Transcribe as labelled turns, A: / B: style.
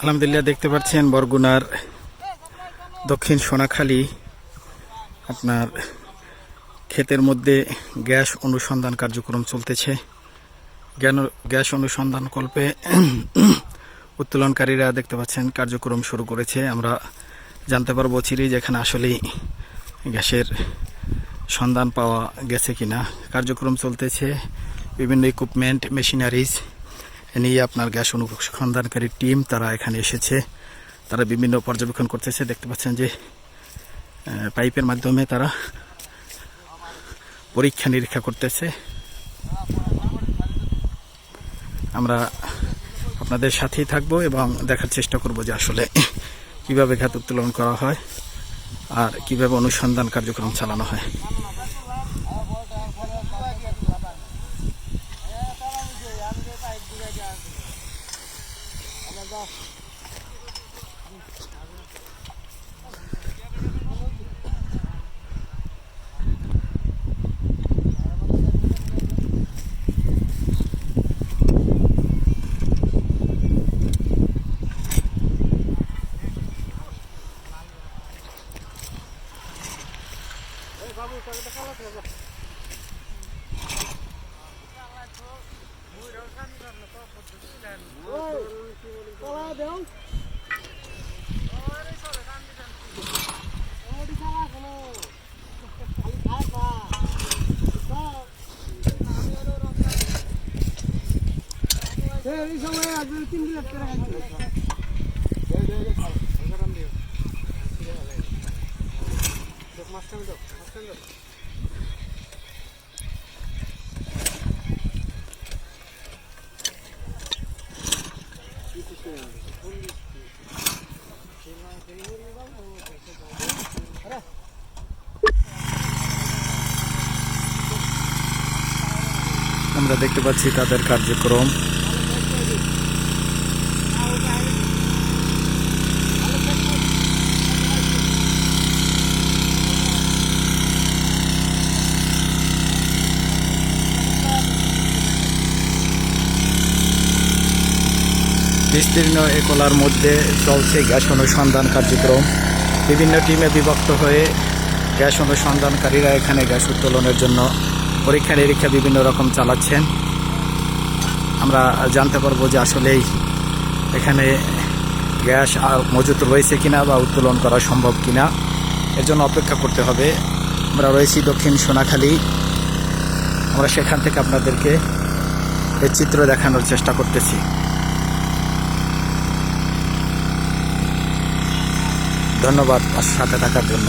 A: আলহামদুলিল্লাহ দেখতে পাচ্ছেন বরগুনার দক্ষিণ সোনাখালী। আপনার ক্ষেতের মধ্যে গ্যাস অনুসন্ধান কার্যক্রম চলতেছে। গ্যাস অনুসন্ধান কল্পে উত্তোলনকারীরা দেখতে পাচ্ছেন কার্যক্রম শুরু করেছে। আমরা জানতে পারব চিরি যেখানে আসলেই গ্যাসের সন্ধান পাওয়া গেছে কিনা। কার্যক্রম চলতেছে। বিভিন্ন ইকুইপমেন্ট মেশিনারিজ নিয়ে আপনার গ্যাস অনুসন্ধানকারী টিম তারা এখানে এসেছে। তারা বিভিন্ন পর্যবেক্ষণ করতেছে। দেখতে পাচ্ছেন যে পাইপের মাধ্যমে তারা পরীক্ষা নিরীক্ষা করতেছে। আমরা আপনাদের সাথেই থাকব এবং দেখার চেষ্টা করব যে আসলে কীভাবে ঘাত উত্তোলন করা হয় আর কীভাবে অনুসন্ধান কার্যক্রম চালানো হয়। বাবু তাহলে দেখা লাগবে Oh!
B: এই সময় আজ তিন প্লেট করে খাইছি
A: আমরা দেখতে পাচ্ছি তাদের কার্যক্রম। বিস্তীর্ণ একলার মধ্যে চলছে গ্যাস অনুসন্ধান কার্যক্রম। বিভিন্ন টিমে বিভক্ত হয়ে গ্যাস অনুসন্ধানকারীরা এখানে গ্যাস উত্তোলনের জন্য পরীক্ষা নিরীক্ষা বিভিন্ন রকম চালাচ্ছেন। আমরা জানতে পারব যে আসলেই এখানে গ্যাস আর মজুত রয়েছে কিনা বা উত্তোলন করা সম্ভব কিনা। এর জন্য অপেক্ষা করতে হবে। আমরা রয়েছি দক্ষিণ সোনাখালী। আমরা সেখান থেকে আপনাদেরকে এই চিত্র দেখানোর চেষ্টা করতেছি। ধন্যবাদ সাথে থাকার জন্য।